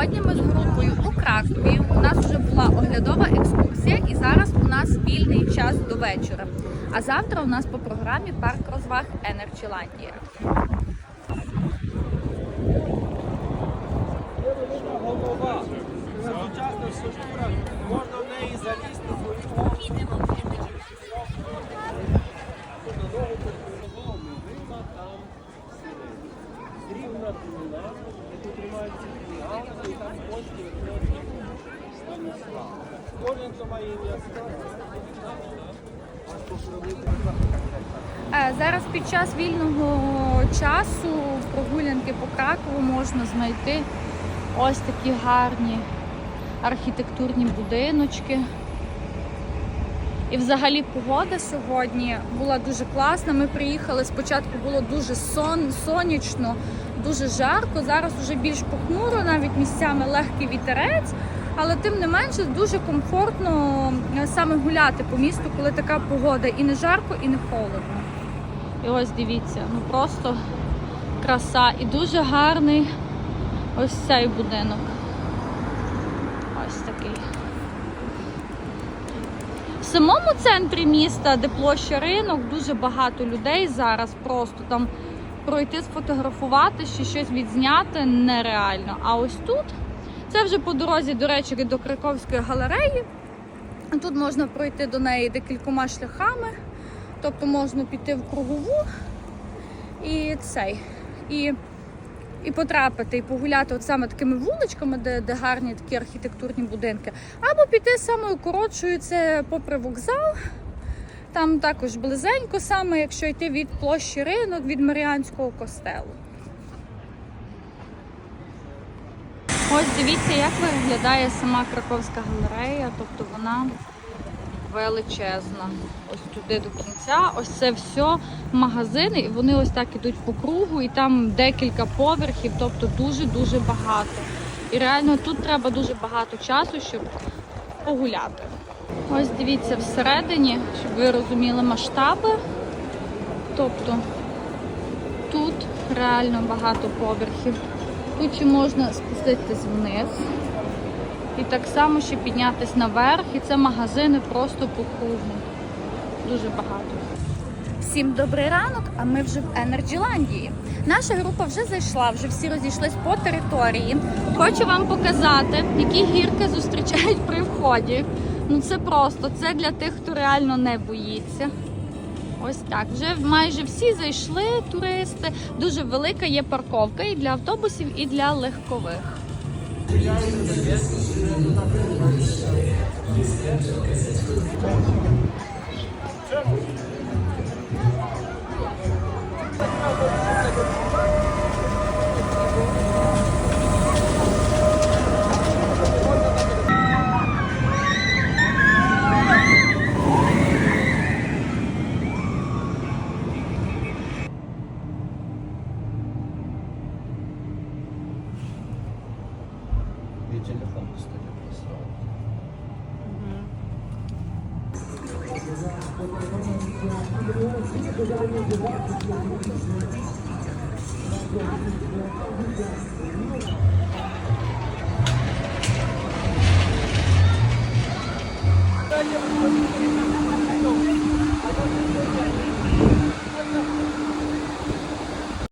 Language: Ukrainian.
Сьогодні ми з групою у Кракові. У нас вже була оглядова екскурсія, і зараз у нас вільний час до вечора. А завтра у нас по програмі парк розваг голова. Сучасна структура. Можна в неї залізти Зараз під час вільного часу прогулянки по Кракову можна знайти ось такі гарні архітектурні будиночки. І взагалі погода сьогодні була дуже класна. Ми приїхали спочатку було дуже сон, сонячно, дуже жарко. Зараз вже більш похмуро, навіть місцями легкий вітерець. Але тим не менше дуже комфортно е, саме гуляти по місту, коли така погода і не жарко, і не холодно. І ось дивіться, ну просто краса. І дуже гарний ось цей будинок. Ось такий. В самому центрі міста, де площа ринок, дуже багато людей зараз. Просто там пройти, сфотографувати чи щось відзняти нереально. А ось тут це вже по дорозі, до речі, до Краковської галереї. Тут можна пройти до неї декількома шляхами. Тобто можна піти в кругову і цей. І, і потрапити, і погуляти от саме такими вуличками, де, де гарні такі архітектурні будинки. Або піти самою коротшою, це попри вокзал. Там також близенько, саме якщо йти від площі ринок, від Маріанського костелу. Ось дивіться, як виглядає сама Краковська галерея, тобто вона величезна. Ось туди до кінця. Ось це все магазини, і вони ось так ідуть по кругу, і там декілька поверхів, тобто дуже-дуже багато. І реально тут треба дуже багато часу, щоб погуляти. Ось дивіться всередині, щоб ви розуміли масштаби. Тобто тут реально багато поверхів. Тут ще можна спуститись вниз. І так само ще піднятись наверх, і це магазини просто по кругу. Дуже багато. Всім добрий ранок, а ми вже в Енерджіландії. Наша група вже зайшла, вже всі розійшлись по території. Хочу вам показати, які гірки зустрічають при вході. Ну це просто, це для тих, хто реально не боїться. Ось так. Вже майже всі зайшли туристи. Дуже велика є парковка і для автобусів, і для легкових. и телефон достает